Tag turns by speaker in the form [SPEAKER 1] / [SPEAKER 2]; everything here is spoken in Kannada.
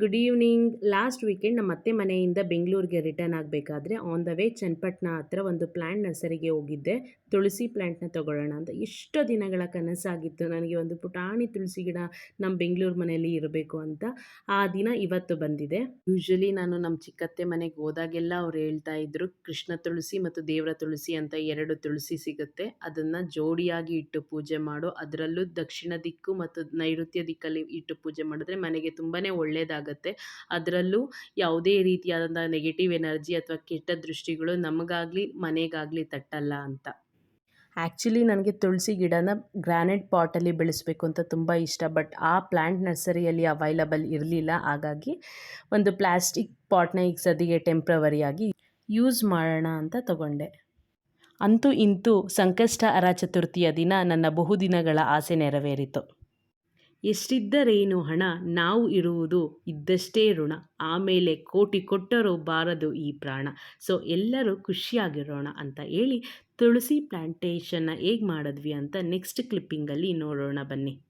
[SPEAKER 1] ಗುಡ್ ಈವ್ನಿಂಗ್ ಲಾಸ್ಟ್ ವೀಕೆಂಡ್ ನಮ್ಮ ಅತ್ತೆ ಮನೆಯಿಂದ ಬೆಂಗಳೂರಿಗೆ ರಿಟರ್ನ್ ಆಗಬೇಕಾದ್ರೆ ಆನ್ ದ ವೇ ಚನ್ನಪಟ್ಟಣ ಹತ್ರ ಒಂದು ಪ್ಲ್ಯಾಂಟ್ ನರ್ಸರಿಗೆ ಹೋಗಿದ್ದೆ. ತುಳಸಿ ಪ್ಲ್ಯಾಂಟ್ನ ತೊಗೊಳ್ಳೋಣ ಅಂತ. ಎಷ್ಟೋ ದಿನಗಳ ಕನಸಾಗಿತ್ತು. ನನಗೆ ಒಂದು ಪುಟಾಣಿ ತುಳಸಿ ಗಿಡ ನಮ್ಮ ಬೆಂಗಳೂರು ಮನೆಯಲ್ಲಿ ಇರಬೇಕು ಅಂತ ಆ ದಿನ ಇವತ್ತು ಬಂದಿದೆ. ಯೂಶ್ವಲಿ ನಾನು ನಮ್ಮ ಚಿಕ್ಕತ್ತೆ ಮನೆಗೆ ಹೋದಾಗೆಲ್ಲ ಅವ್ರು ಹೇಳ್ತಾ ಇದ್ರು, ಕೃಷ್ಣ ತುಳಸಿ ಮತ್ತು ದೇವರ ತುಳಸಿ ಅಂತ ಎರಡು ತುಳಸಿ ಸಿಗುತ್ತೆ. ಅದನ್ನು ಜೋಡಿಯಾಗಿ ಇಟ್ಟು ಪೂಜೆ ಮಾಡು. ಅದರಲ್ಲೂ ದಕ್ಷಿಣ ದಿಕ್ಕು ಮತ್ತು ನೈಋತ್ಯ ದಿಕ್ಕಲ್ಲಿ ಇಟ್ಟು ಪೂಜೆ ಮಾಡಿದ್ರೆ ಮನೆಗೆ ತುಂಬಾ ಒಳ್ಳೆಯದಾಗತ್ತೆ ಅದರಲ್ಲೂ ಯಾವುದೇ ರೀತಿಯಾದಂಥ ನೆಗೆಟಿವ್ ಎನರ್ಜಿ ಅಥವಾ ಕೆಟ್ಟ ದೃಷ್ಟಿಗಳು ನಮಗಾಗಲಿ, ಮನೆಗಾಗಲಿ ತಟ್ಟಲ್ಲ ಅಂತ. ಆ್ಯಕ್ಚುಲಿ ನನಗೆ ತುಳಸಿ ಗಿಡನ ಗ್ರಾನೈಟ್ ಪಾಟಲ್ಲಿ ಬೆಳೆಸಬೇಕು ಅಂತ ತುಂಬ ಇಷ್ಟ ಬಟ್ ಆ ಪ್ಲ್ಯಾಂಟ್ ನರ್ಸರಿಯಲ್ಲಿ ಅವೈಲಬಲ್ ಇರಲಿಲ್ಲ. ಹಾಗಾಗಿ ಒಂದು ಪ್ಲಾಸ್ಟಿಕ್ ಪಾಟ್ನ ಈಗ ಸದ್ಯಗೆ ಟೆಂಪ್ರವರಿಯಾಗಿ ಯೂಸ್ ಮಾಡೋಣ ಅಂತ ತಗೊಂಡೆ. ಅಂತೂ ಇಂತೂ ಸಂಕಷ್ಟ ಅರ ಚತುರ್ಥಿಯ ದಿನ ನನ್ನ ಬಹುದಿನಗಳ ಆಸೆ ನೆರವೇರಿತು. ಎಷ್ಟಿದ್ದರೇನು ಹಣ? ನಾವು ಇರುವುದು ಇದ್ದಷ್ಟೇ ಋಣ. ಆಮೇಲೆ ಕೋಟಿ ಕೊಟ್ಟರೂ ಬಾರದು ಈ ಪ್ರಾಣ. ಸೊ, ಎಲ್ಲರೂ ಖುಷಿಯಾಗಿರೋಣ ಅಂತ ಹೇಳಿ ತುಳಸಿ ಪ್ಲ್ಯಾಂಟೇಷನ್ನ ಹೇಗೆ ಮಾಡಿದ್ವಿ ಅಂತ ನೆಕ್ಸ್ಟ್ ಕ್ಲಿಪ್ಪಿಂಗಲ್ಲಿ ನೋಡೋಣ ಬನ್ನಿ.